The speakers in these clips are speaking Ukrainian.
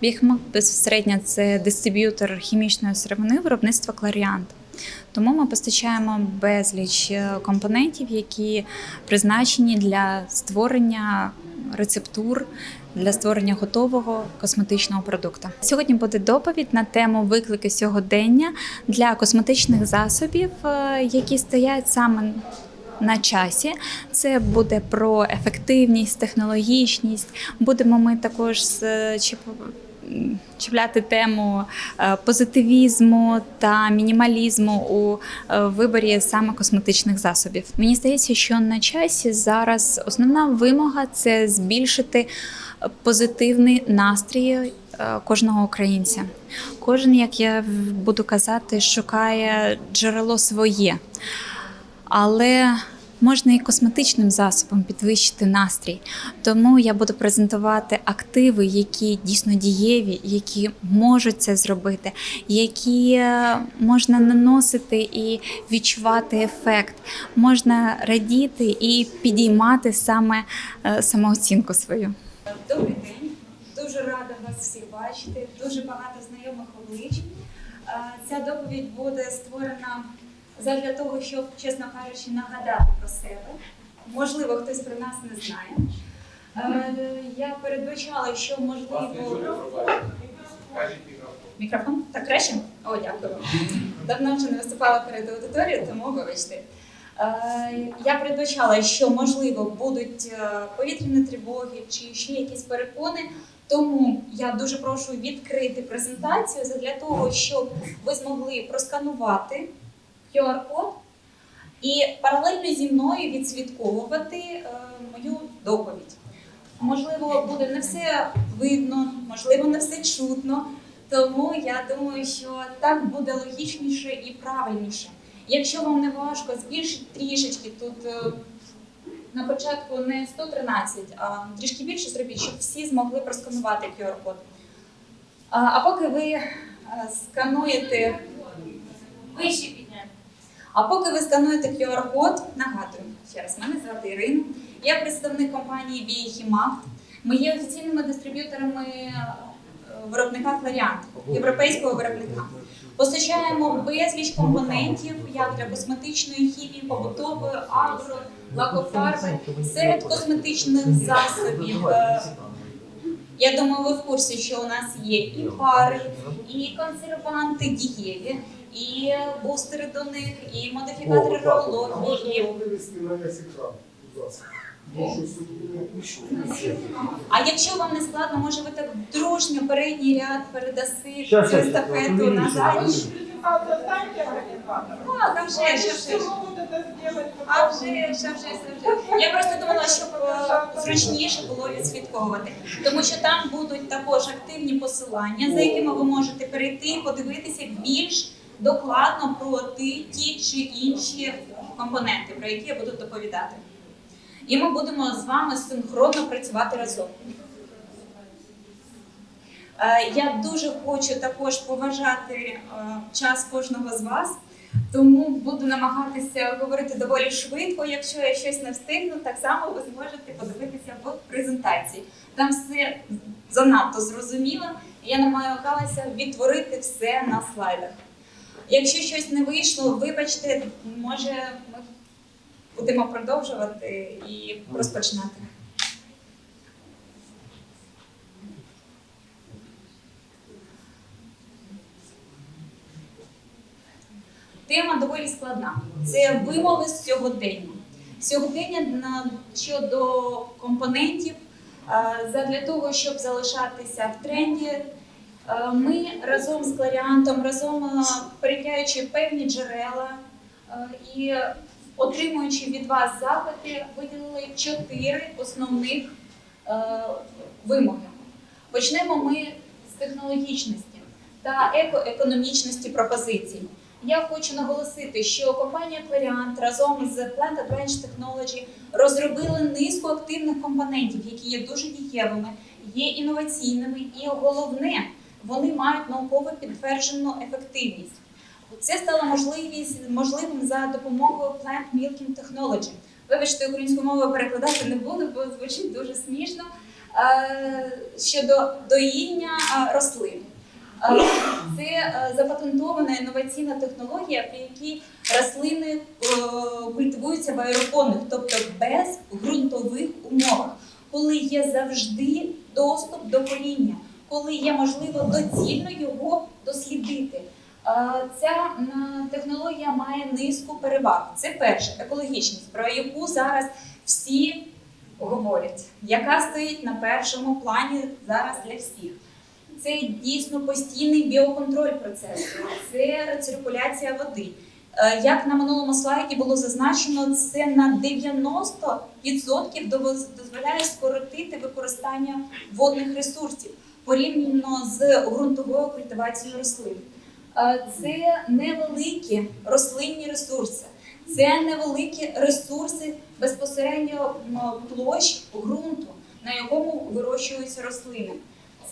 Біхмак безпосередньо це дистриб'ютор хімічної сировини виробництва Кларіант. Тому ми постачаємо безліч е, компонентів, які призначені для створення рецептур, для створення готового косметичного продукту. Сьогодні буде доповідь на тему виклики сьогодення для косметичних засобів, е, які стоять саме на часі. Це буде про ефективність, технологічність. Будемо ми також з м, чіпляти тему е, позитивізму та мінімалізму у е, виборі саме косметичних засобів. Мені здається, що на часі зараз основна вимога це збільшити позитивний настрій е, кожного українця. Кожен, як я буду казати, шукає джерело своє. Але можна і косметичним засобом підвищити настрій. Тому я буду презентувати активи, які дійсно дієві, які можуть це зробити, які е, можна наносити і відчувати ефект, можна радіти і підіймати саме е, самооцінку свою. Добрий день, дуже рада вас всіх бачити. Дуже багато знайомих облич. Е, Ця доповідь буде створена задля того, щоб, чесно кажучи, нагадати про себе. Можливо, хтось про нас не знає. Е, Я передбачала, що можливо. Мікрофон? Так краще? О, дякую. Давно вже не виступала перед аудиторією, тому вибачте. Е, Я передбачала, що можливо будуть е, повітряні тривоги чи ще якісь перепони. Тому я дуже прошу відкрити презентацію для того, щоб ви змогли просканувати QR-код і паралельно зі мною відслідковувати е, мою доповідь. Можливо, буде не все видно, можливо, не все чутно. Тому я думаю, що так буде логічніше і правильніше. Якщо вам не важко, збільшіть трішечки тут е, на початку не 113, а трішки більше зробіть, щоб всі змогли просканувати QR-код. А, поки ви е, скануєте підняти. А поки ви скануєте QR-код, нагадую, ще раз, мене звати Ірина. Я представник компанії Біохімакт. Ми є офіційними дистриб'юторами е, виробника Кларіант, європейського виробника. Постачаємо безліч компонентів як для косметичної хімії, побутової, агро, лакофарби. Серед косметичних засобів. е, Я думаю, ви в курсі, що у нас є і пари, і консерванти дієві, і бустери до них, і модифікатори рології. і вивести на весь екран, будь ласка. Бо щось тут було. А якщо вам не складно, може ви так дружньо передній ряд передаси естафету увеличу, назад. увеличу. А, там вже, ще вже. А вже, вже, вже. Я просто думала, щоб е, зручніше було відслідковувати, тому що там будуть також активні посилання, за якими ви можете перейти і подивитися більш докладно про ті, чи інші компоненти, про які я буду доповідати. І ми будемо з вами синхронно працювати разом. Е, Я дуже хочу також поважати е, час кожного з вас, тому буду намагатися говорити доволі швидко. Якщо я щось не встигну, так само ви зможете подивитися в презентації. Там все занадто зрозуміло. і Я намагалася відтворити все на слайдах. Якщо щось не вийшло, вибачте, може ми будемо продовжувати і розпочинати. Тема доволі складна. Це вимоги з сьогодення. Сьогодення на- щодо компонентів задля того, щоб залишатися в тренді. Е, Ми разом з Кларіантом, разом е, перевіряючи певні джерела е, і отримуючи від вас запити, виділили чотири основних вимоги. Почнемо ми з технологічності та екоекономічності пропозицій. Я хочу наголосити, що компанія Clariant разом з Plant Advantage Technology розробили низку активних компонентів, які є дуже дієвими, є інноваційними, і головне, вони мають науково підтверджену ефективність. Це стало можливість, можливим за допомогою Plant Milking Technology. Вибачте, українською мовою перекладати не буду, бо звучить дуже смішно. е, щодо доїння е, рослин. Е, Це запатентована інноваційна технологія, при якій рослини культивуються в аеропонних, тобто без ґрунтових умовах, коли є завжди доступ до коріння, коли є можливо доцільно його дослідити. Е, Ця технологія має низку переваг. Це перше екологічність, про яку зараз всі говорять, яка стоїть на першому плані зараз для всіх. Це дійсно постійний біоконтроль процесу, це рециркуляція води. Е, Як на минулому слайді було зазначено, це на 90% довоз- дозволяє скоротити використання водних ресурсів порівняно з ґрунтовою культивацією рослин. Е, Це невеликі рослинні ресурси, це невеликі ресурси безпосередньо площ ґрунту, на якому вирощуються рослини.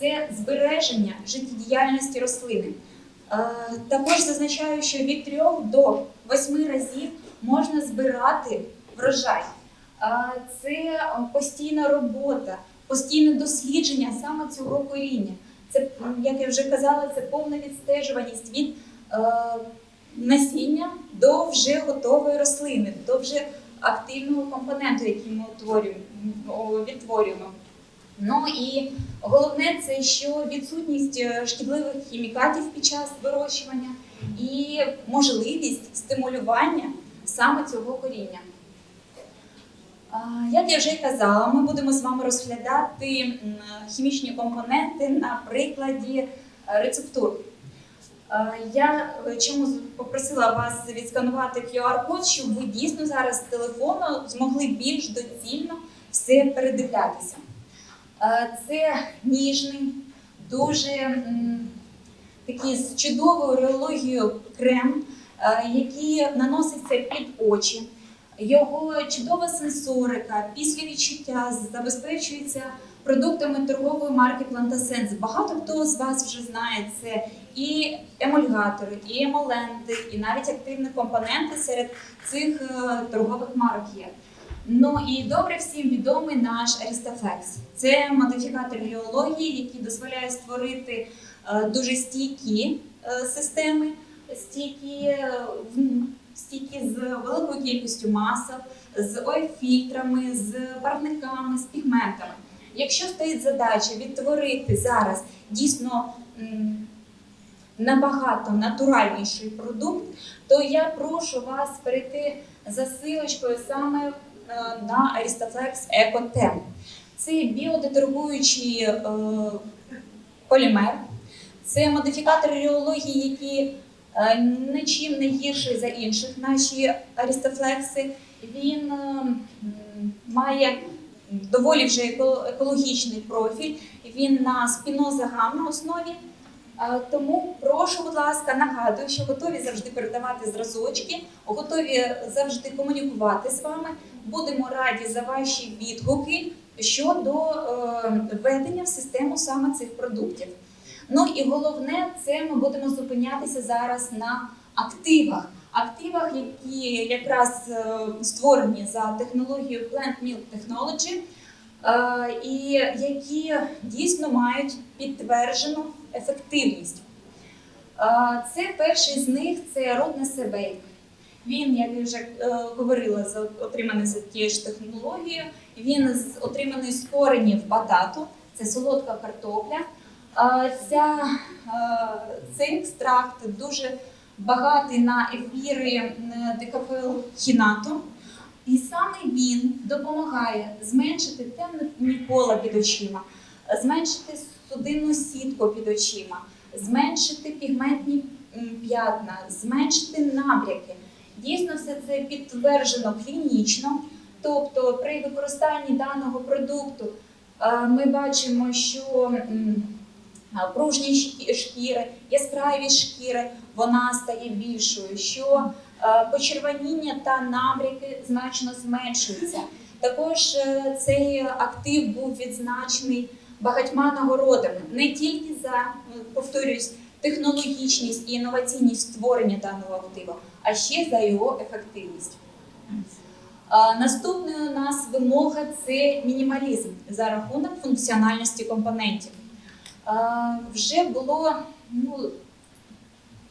Це збереження життєдіяльності рослини. Е, Також зазначаю, що від 3 до 8 разів можна збирати врожай. Е, Це постійна робота, постійне дослідження саме цього коріння. Це, як я вже казала, це повна відстежуваність від е, насіння до вже готової рослини, до вже активного компоненту, який ми утворюємо, відтворюємо. Ну і головне це що відсутність е, шкідливих хімікатів під час вирощування і можливість стимулювання саме цього коріння. Як я вже й казала, ми будемо з вами розглядати хімічні компоненти на прикладі е, рецептур. Я е, чому попросила вас відсканувати QR-код, щоб ви дійсно зараз з телефону змогли більш доцільно все передивлятися. Це ніжний, дуже такий з чудовою реологією крем, який наноситься під очі. Його чудова сенсорика, після відчуття забезпечується продуктами торгової марки Плантасенс. Багато хто з вас вже знає це і емульгатори, і емоленти, і навіть активні компоненти серед цих е, торгових марок є. Ну і добре всім відомий наш Aristaflex. Це модифікатор геології, який дозволяє створити е, дуже стійкі е, системи, стійкі, стійкі з великою кількістю масок, з ой-фільтрами, з барвниками, з пігментами. Якщо стоїть задача відтворити зараз дійсно набагато натуральніший продукт, то я прошу вас перейти за силочкою саме е, на Aristaflex EcoTem. Це біодетергуючий е, полімер, це модифікатор реології, е, нічим не гірший за інших наші Арістафлекси. Він е, має доволі вже еко- екологічний профіль. Він на спінозагамну основі. Е, Тому прошу, будь ласка, нагадую, що готові завжди передавати зразочки, готові завжди комунікувати з вами. Будемо раді за ваші відгуки щодо е, введення в систему саме цих продуктів. Ну і головне, це ми будемо зупинятися зараз на активах. Активах, які якраз е, створені за технологією Plant Milk Technology, е, і які дійсно мають підтверджену ефективність. Е, Це перший з них це родне себейк. Він, як я вже говорила, отриманий за тією ж технологією. Він отриманий з коренів батату, це солодка картопля. Ця, цей екстракт дуже багатий на ефіри м, декафеохінату. І саме він допомагає зменшити темні кола під очима, зменшити судинну сітку під очима, зменшити пігментні п'ятна, зменшити набряки. Дійсно, все це підтверджено клінічно. Тобто, при використанні даного продукту ми бачимо, що пружні шкіри, яскраві шкіри, вона стає більшою, що е, почервоніння та набряки значно зменшуються. Також е, цей актив був відзначений багатьма нагородами не тільки за повторюсь технологічність і інноваційність створення даного активу, а ще за його ефективність. Наступною у нас вимога це мінімалізм за рахунок функціональності компонентів. Вже було ну,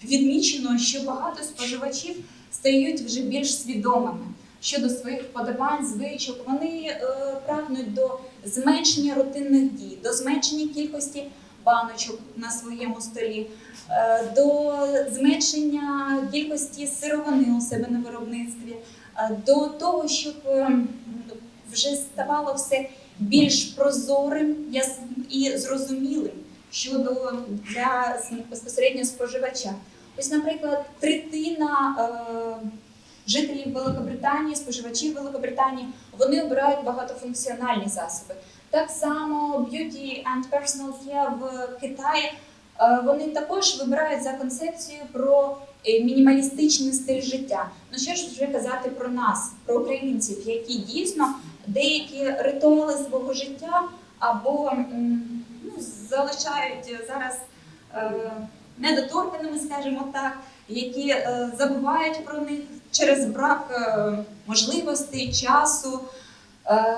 відмічено, що багато споживачів стають вже більш свідомими щодо своїх вподобань, звичок. Вони е, прагнуть до зменшення рутинних дій, до зменшення кількості баночок на своєму столі, е, до зменшення кількості сировини у себе на виробництві, е, до того, щоб вже ставало все більш прозорим і зрозумілим щодо для безпосередньо споживача. Ось, наприклад, третина е, жителів Великобританії, споживачів Великобританії, вони обирають багатофункціональні засоби. Так само Beauty and Personal Care в Китаї е, вони також вибирають за концепцією про е, мінімалістичний стиль життя. Ну що ж вже казати про нас, про українців, які дійсно деякі ритуали свого життя або ну, залишають зараз е, недоторканими, скажімо так, які е, забувають про них через брак е, можливостей, часу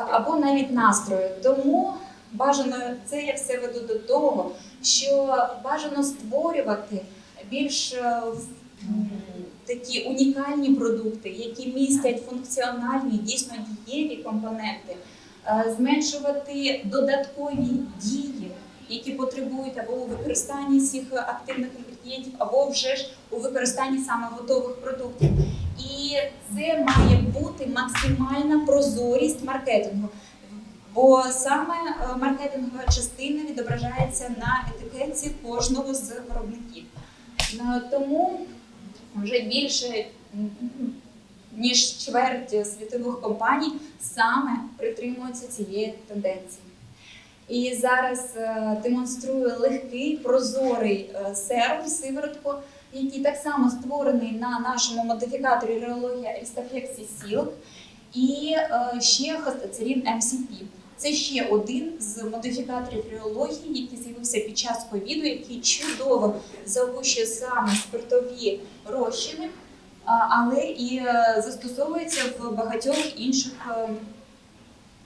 або навіть настрою. Тому бажано це я все веду до того, що бажано створювати більш такі унікальні продукти, які містять функціональні, дійсно дієві компоненти, зменшувати додаткові дії, які потребують або у використанні цих активних інгредієнтів, або вже ж у використанні саме готових продуктів. І це має бути максимальна прозорість маркетингу. Бо саме е, маркетингова частина відображається на етикетці кожного з виробників. Е, Тому вже більше ніж чверть світових компаній саме притримуються цієї тенденції. І зараз е, демонструю легкий прозорий е, серум сиворотку, який так само створений на нашому модифікаторі реологія Elstaflexi Silk і е, ще хостацерін MCP. Це ще один з модифікаторів реології, який з'явився під час ковіду, який чудово заощує саме спиртові розчини, але і е, застосовується в багатьох інших е,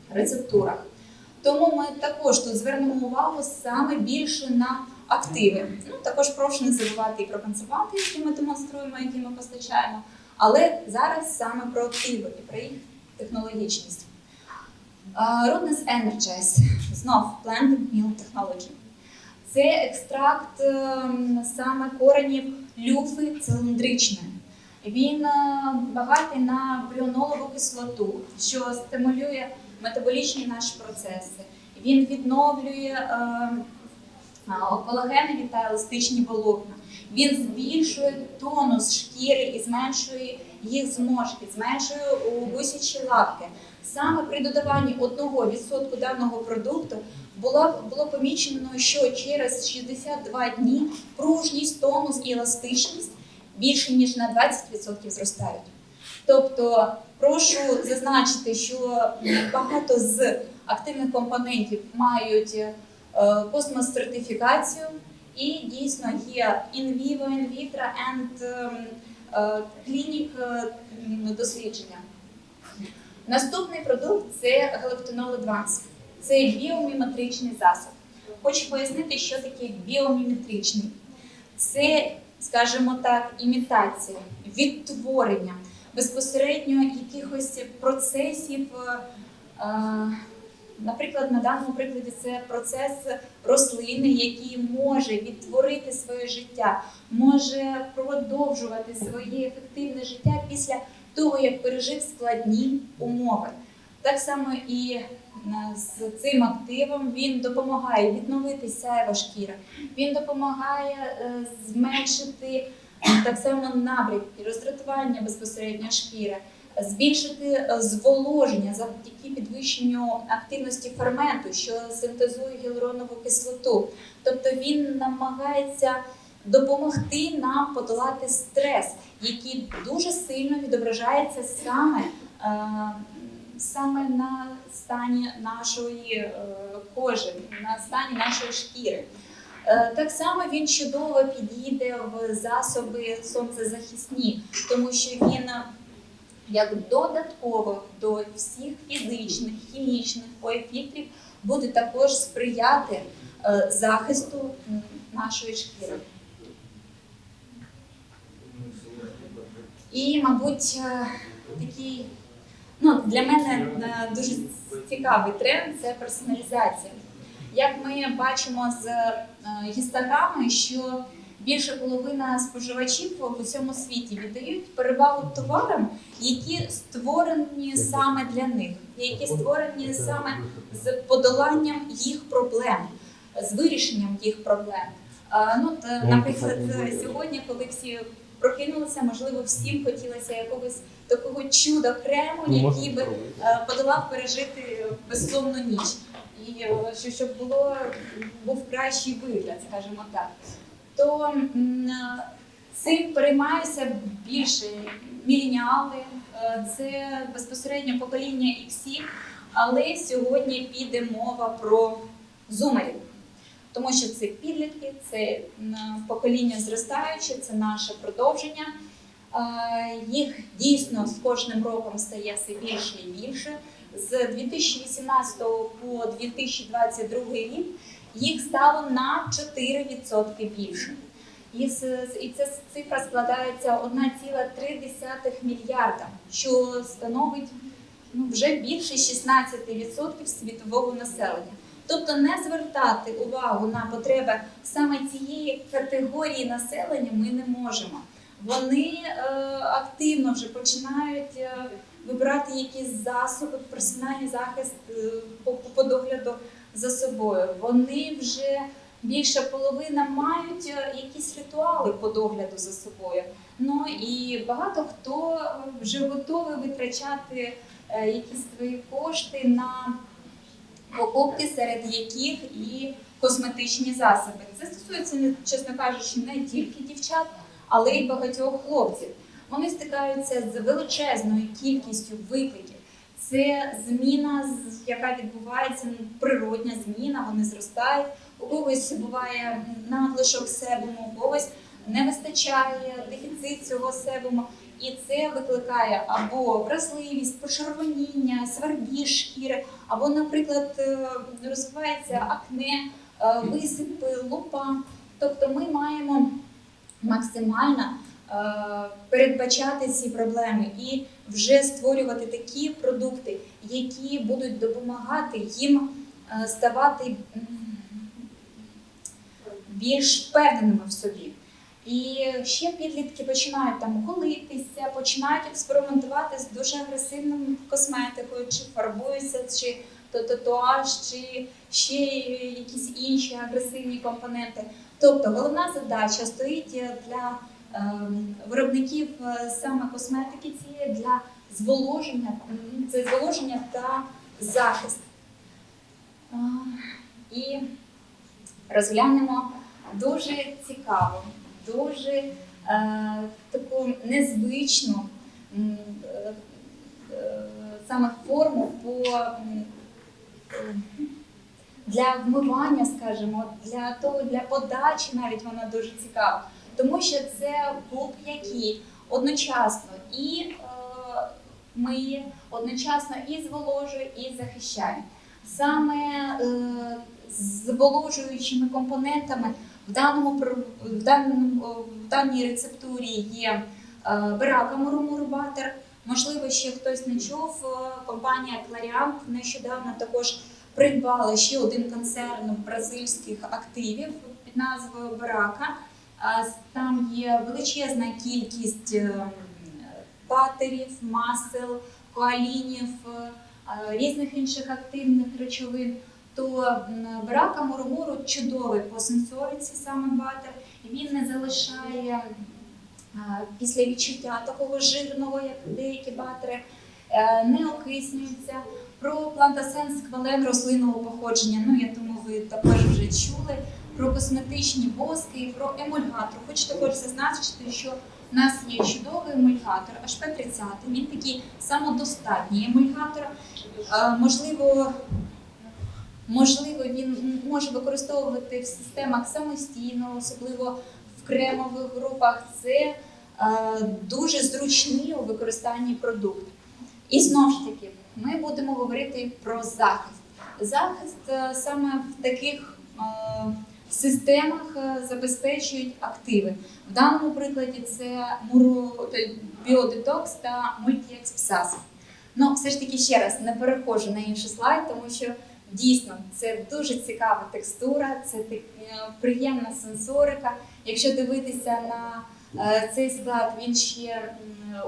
рецептурах. Тому ми також тут звернемо увагу саме більше на активи. Ну також прошу не забувати і про консерванти, які ми демонструємо, які ми постачаємо. Але зараз саме про активи і про їх технологічність. Rudness Energize, знов Blended Meal Technology. Це екстракт ем, саме коренів люфи циліндричної. Він е, багатий на бріонолову кислоту, що стимулює метаболічні наші процеси. Він відновлює е, колагенові та еластичні волокна. Він збільшує тонус шкіри і зменшує їх зморшки, зменшує гусячі лапки. Саме при додаванні 1% даного продукту було, було помічено, що через 62 дні пружність, тонус і еластичність більше ніж на 20% зростають. Тобто, прошу зазначити, що багато з активних компонентів мають е, космос-сертифікацію і дійсно є vivo, in and ем, е, клінік е, дослідження. Наступний продукт це галактинол Advance. Це біоміметричний засіб. Хочу пояснити, що таке біоміметричний. Це, скажімо так, імітація, відтворення безпосередньо якихось процесів. е, Наприклад, на даному прикладі це процес рослини, який може відтворити своє життя, може продовжувати своє ефективне життя після того, як пережив складні умови. Так само і з цим активом він допомагає відновити сяєва шкіра, він допомагає е, зменшити е, так само набряки, роздратування безпосередньо шкіри, збільшити е, зволоження завдяки підвищенню активності ферменту, що синтезує гіалуронову кислоту. Тобто він намагається допомогти нам подолати стрес, який дуже сильно відображається саме, саме на стані нашої е, кожи, на стані нашої шкіри. Е, Так само він чудово підійде в засоби сонцезахисні, тому що він як додатково до всіх фізичних, хімічних ОЕ-фільтрів буде також сприяти е, захисту нашої шкіри. І, мабуть, такий ну, для мене е, дуже цікавий тренд це персоналізація. Як ми бачимо з е, гістограми, що більше половина споживачів в усьому світі віддають перевагу товарам, які створені саме для них, які створені саме з подоланням їх проблем, з вирішенням їх проблем. Е, Ну, наприклад, сьогодні, коли всі прокинулися, можливо, всім хотілося якогось такого чуда крему, який би е, подолав пережити безсонну ніч. І е, що- щоб було був кращий вигляд, скажімо так. То е, цим переймаються більше міленіали, е, це безпосередньо покоління іксів, але сьогодні піде мова про зумерів. Тому що це підлітки, це покоління зростаюче, це наше продовження. Їх дійсно з кожним роком стає все більше і більше. З 2018 по 2022 рік їх стало на 4% більше. І ця цифра складається 1,3 мільярда, що становить ну, вже більше 16% світового населення. Тобто не звертати увагу на потреби саме цієї категорії населення ми не можемо. Вони е, активно вже починають е, вибирати якісь засоби, персональний захист е, по, догляду за собою. Вони вже більша половина мають якісь ритуали по догляду за собою. Ну і багато хто вже готовий витрачати якісь свої кошти на покупки, серед яких і косметичні засоби. Це стосується, чесно кажучи, не тільки дівчат, але й багатьох хлопців. Вони стикаються з величезною кількістю викликів. Це зміна, яка відбувається ну, природня зміна, вони зростають. У когось буває надлишок себуму, у когось не вистачає дефіцит цього себуму. І це викликає або вразливість, почервоніння, свербіж шкіри, або, наприклад, е, розвивається акне, е, висипи, лупа. Тобто ми маємо максимально е, передбачати ці проблеми і вже створювати такі продукти, які будуть допомагати їм е, ставати більш впевненими в собі. І ще підлітки починають там голитися, починають експериментувати з дуже агресивною косметикою, чи фарбуються, чи татуаж, чи ще якісь інші агресивні компоненти. Тобто головна задача стоїть для ем, виробників е, саме косметики цієї для зволоження, це зволоження та захист. І розглянемо дуже цікаву, дуже е, таку незвичну е, е, саме форму по е, для вмивання, скажімо, для того, для подачі навіть вона дуже цікава, тому що це губ, який одночасно і е, миє, одночасно і зволожує, і захищає. Саме е, зволожуючими компонентами в даному в даному в даній рецептурі є е, Берака Мурумурбатер. Можливо, ще хтось не чув. е, Компанія Clariant нещодавно також придбала ще один концерн бразильських активів під назвою Берака. А с- Там є величезна кількість е, патерів, масел, коалінів, е, різних інших активних речовин. То м, Берака Мурумуру чудовий по сенсориці саме батер, він не залишає після відчуття такого жирного, як деякі батери, е, не окиснюється. Про плантасен сквален рослинного походження. Ну я думаю, ви також вже чули про косметичні воски про емульгатор. Хочу також зазначити, що у нас є чудовий емульгатор HP30. Він такий самодостатній емульгатор. Можливо, можливо, він може використовувати в системах самостійно, особливо в кремових групах. Це дуже зручний у використанні продукт. І знову ж таки, ми будемо говорити про захист. Захист е, саме в таких е, системах е, забезпечують активи. В даному прикладі це біодетокс та мультіекспсас. Ну, все ж таки ще раз не переходжу на інший слайд, тому що дійсно це дуже цікава текстура, це приємна сенсорика. Якщо дивитися на цей склад, він ще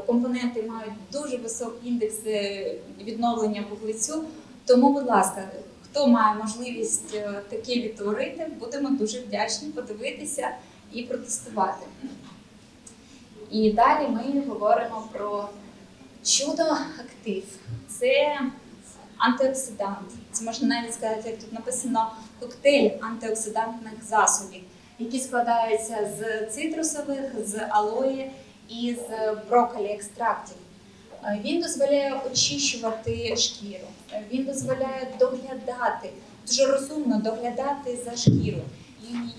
компоненти мають дуже високий індекс е, відновлення вуглецю. Тому, будь ласка, хто має можливість е, таке відтворити, будемо дуже вдячні подивитися і протестувати. І далі ми говоримо про чудо актив. Це антиоксидант. Це можна навіть сказати, як тут написано коктейль антиоксидантних засобів, які складаються з цитрусових, з алої і з брокколі екстрактів. Е, Він дозволяє очищувати шкіру, Е, він дозволяє доглядати, дуже розумно доглядати за шкіру.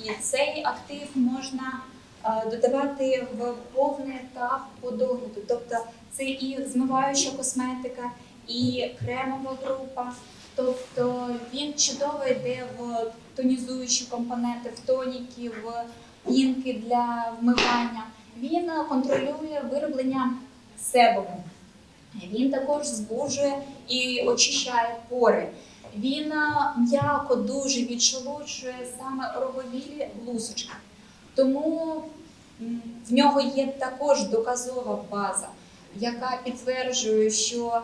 І цей актив можна е, додавати в повний етап по догляду. Тобто це і змиваюча косметика, і кремова група. Тобто він чудово йде в тонізуючі компоненти, в тоніки, в пінки для вмивання. Він е, контролює вироблення себуму. Він також збужує і очищає пори. Він е, м'яко дуже відшолоджує саме роговілі лусочки. Тому в нього є також доказова база, яка підтверджує, що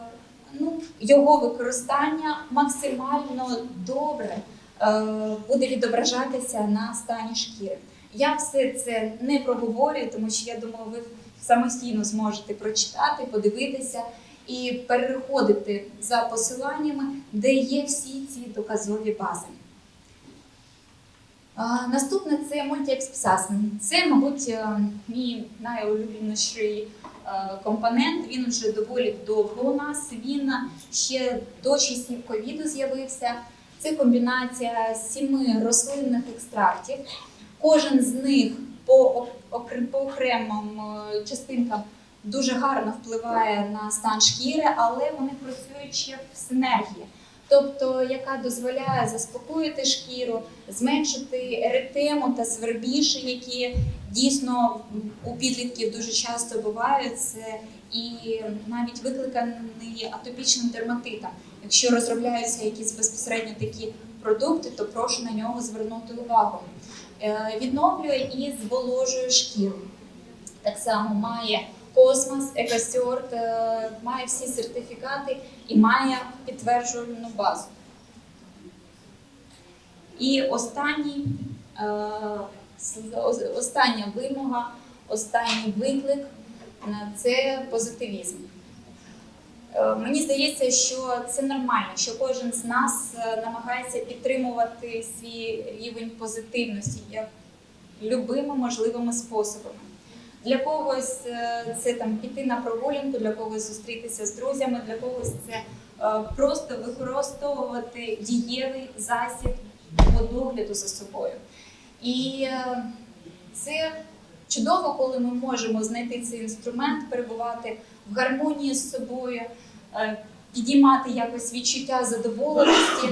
ну, його використання максимально добре е, буде відображатися на стані шкіри. Я все це не проговорюю, тому що я думаю, ви самостійно зможете прочитати, подивитися і переходити за посиланнями, де є всі ці доказові бази. Наступне це мультіекспсас. Це, мабуть, е, мій найулюбленіший е, компонент. Він вже доволі довго у нас. Він ще до часів ковіду з'явився. Це комбінація сіми рослинних екстрактів. Кожен з них по по окремим е, частинкам дуже гарно впливає на стан шкіри, але вони працюють ще в синергії. Тобто, яка дозволяє заспокоїти шкіру, зменшити еретему та свербіші, які дійсно у підлітків дуже часто бувають, це і навіть викликаний атопічним дерматитом. Якщо розробляються якісь безпосередньо такі продукти, то прошу на нього звернути увагу. Е, Відновлює і зволожує шкіру. Так само має Космос, Екосьорт, е, має всі сертифікати і має підтверджувальну базу. І останній, е, остання вимога, останній виклик це позитивізм. Е, Мені здається, що це нормально, що кожен з нас е, намагається підтримувати свій рівень позитивності як любими можливими способами. Для когось е, це там піти на прогулянку, для когось зустрітися з друзями, для когось це просто використовувати дієвий засіб по догляду за собою. І це чудово, коли ми можемо знайти цей інструмент, перебувати в гармонії з собою, е, підіймати якось відчуття задоволеності,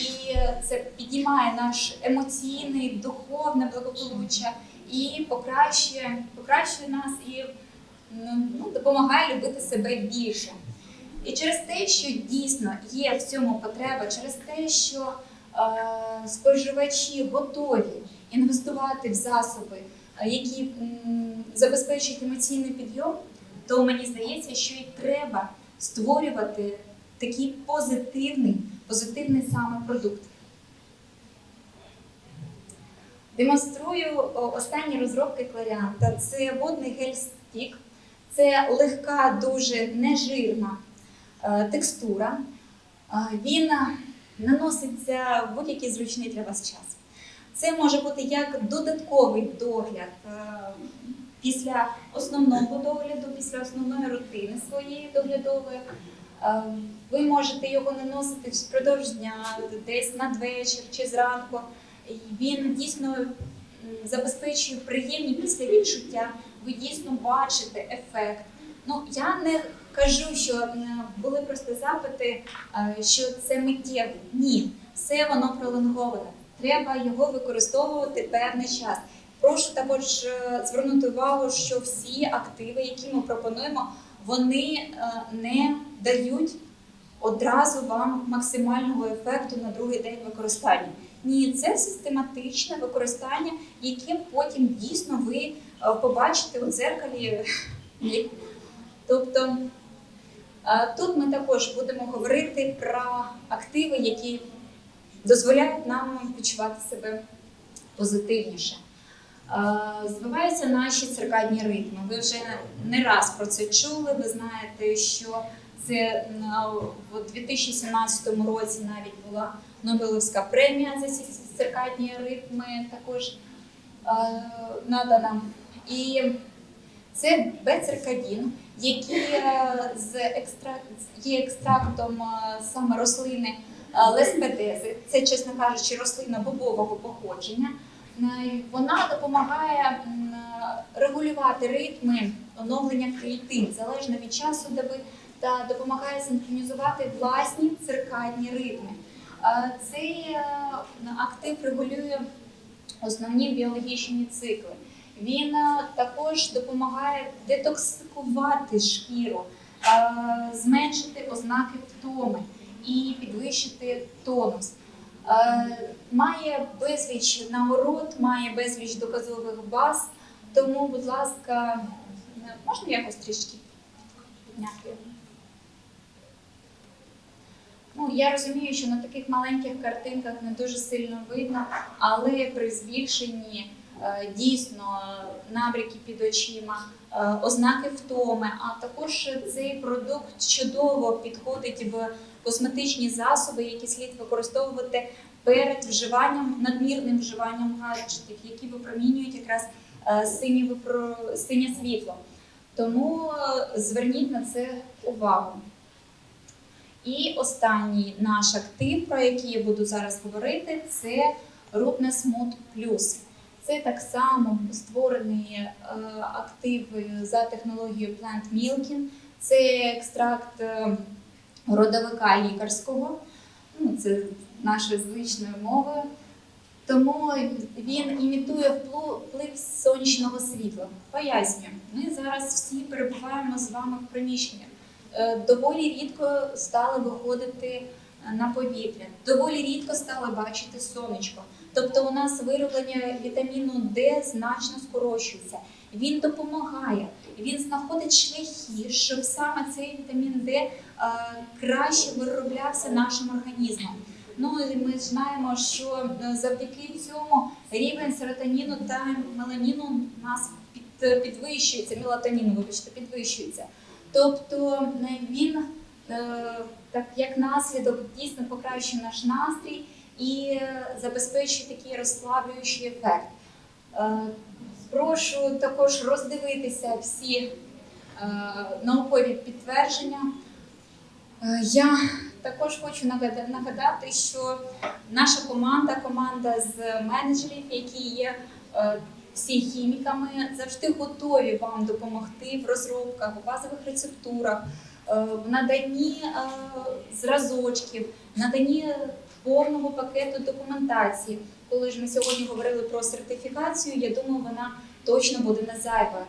і це підіймає наш емоційний, духовне благополуччя і покращує, покращує нас і ну, ну, допомагає любити себе більше. І через те, що дійсно є в цьому потреба, через те, що е, споживачі готові інвестувати в засоби, е, які м, забезпечують емоційний підйом, то мені здається, що і треба створювати такий позитивний, позитивний саме продукт. Демонструю останні розробки Кларіанта. Це водний гель-стік, це легка, дуже нежирна е, текстура. Е, Він наноситься в будь-який зручний для вас час. Це може бути як додатковий догляд е, після основного догляду, після основної рутини своєї доглядової. Е, Ви можете його наносити впродовж дня, десь надвечір чи зранку. Він дійсно забезпечує приємні післявідчуття. Ви дійсно бачите ефект. Ну я не кажу, що були просто запити, е, що це миттєво. Ні, все воно пролонговане. Треба його використовувати певний час. Прошу також е, звернути увагу, що всі активи, які ми пропонуємо, вони е, не дають одразу вам максимального ефекту на другий день використання. Ні, це систематичне використання, яке потім дійсно ви е, побачите у дзеркалі. Тобто тут ми також будемо говорити про активи, які дозволяють нам відчувати себе позитивніше. Збиваються наші циркадні ритми. Ви вже не раз про це чули. Ви знаєте, що це в 2017 році навіть була Нобелівська премія за ці циркадні ритми також надана. І це бециркадін, який е, з екстракт, є екстрактом е, саме рослини е, леспедези. Це, чесно кажучи, рослина бобового походження. Е, Вона допомагає регулювати ритми оновлення клітин залежно від часу доби та допомагає синхронізувати власні циркадні ритми. Е, Цей е, актив регулює основні біологічні цикли. Він також допомагає детоксикувати шкіру, зменшити ознаки втоми і підвищити тонус. Е, Має безліч нагород, має безліч доказових баз. Тому, будь ласка, можна якось трішки підняти? Ну, я розумію, що на таких маленьких картинках не дуже сильно видно, але при збільшенні е, дійсно набряки під очима, е, ознаки втоми, а також цей продукт чудово підходить в косметичні засоби, які слід використовувати перед вживанням, надмірним вживанням гаджетів, які випромінюють якраз е, синє, синє світло. Тому е, зверніть на це увагу. І останній наш актив, про який я буду зараз говорити, це Rootness Mood Plus. Це так само створений е, актив за технологією Plant Milking. Це екстракт родовика лікарського, ну, це нашою звичною мовою. Тому він імітує вплив сонячного світла. Пояснюю, ми зараз всі перебуваємо з вами в приміщенні. Е, Доволі рідко стали виходити е, на повітря, доволі рідко стали бачити сонечко. Тобто у нас вироблення вітаміну Д значно скорочується. Він допомагає, він знаходить шляхи, щоб саме цей вітамін Д краще вироблявся нашим організмом. Ну і ми знаємо, що е, завдяки цьому рівень серотоніну та меланіну у нас під, підвищується, мелатоніну, вибачте, підвищується. Тобто е, він е, так як наслідок дійсно покращує наш настрій і е, забезпечує такий розслаблюючий ефект. Е, Прошу також роздивитися всі е, наукові підтвердження. Е, Я також хочу нагадати, що наша команда, команда з менеджерів, які є е, всі хіміками, завжди готові вам допомогти в розробках, в базових рецептурах, е, в наданні зразочків, наданні повного пакету документації. Коли ж ми сьогодні говорили про сертифікацію, я думаю, вона точно буде не зайва.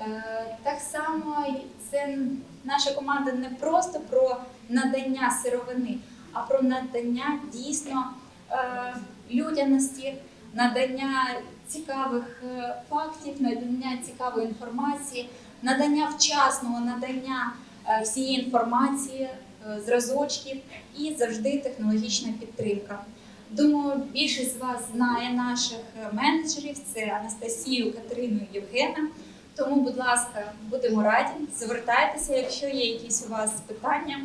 Е, Так само це наша команда не просто про надання сировини, а про надання дійсно е, людяності, надання цікавих е, фактів, надання цікавої інформації, надання вчасного надання всієї інформації, зразочків і завжди технологічна підтримка. Думаю, більшість з вас знає наших менеджерів. Це Анастасію, Катерину Євгена. Тому, будь ласка, будемо раді. Звертайтеся, якщо є якісь у вас питання.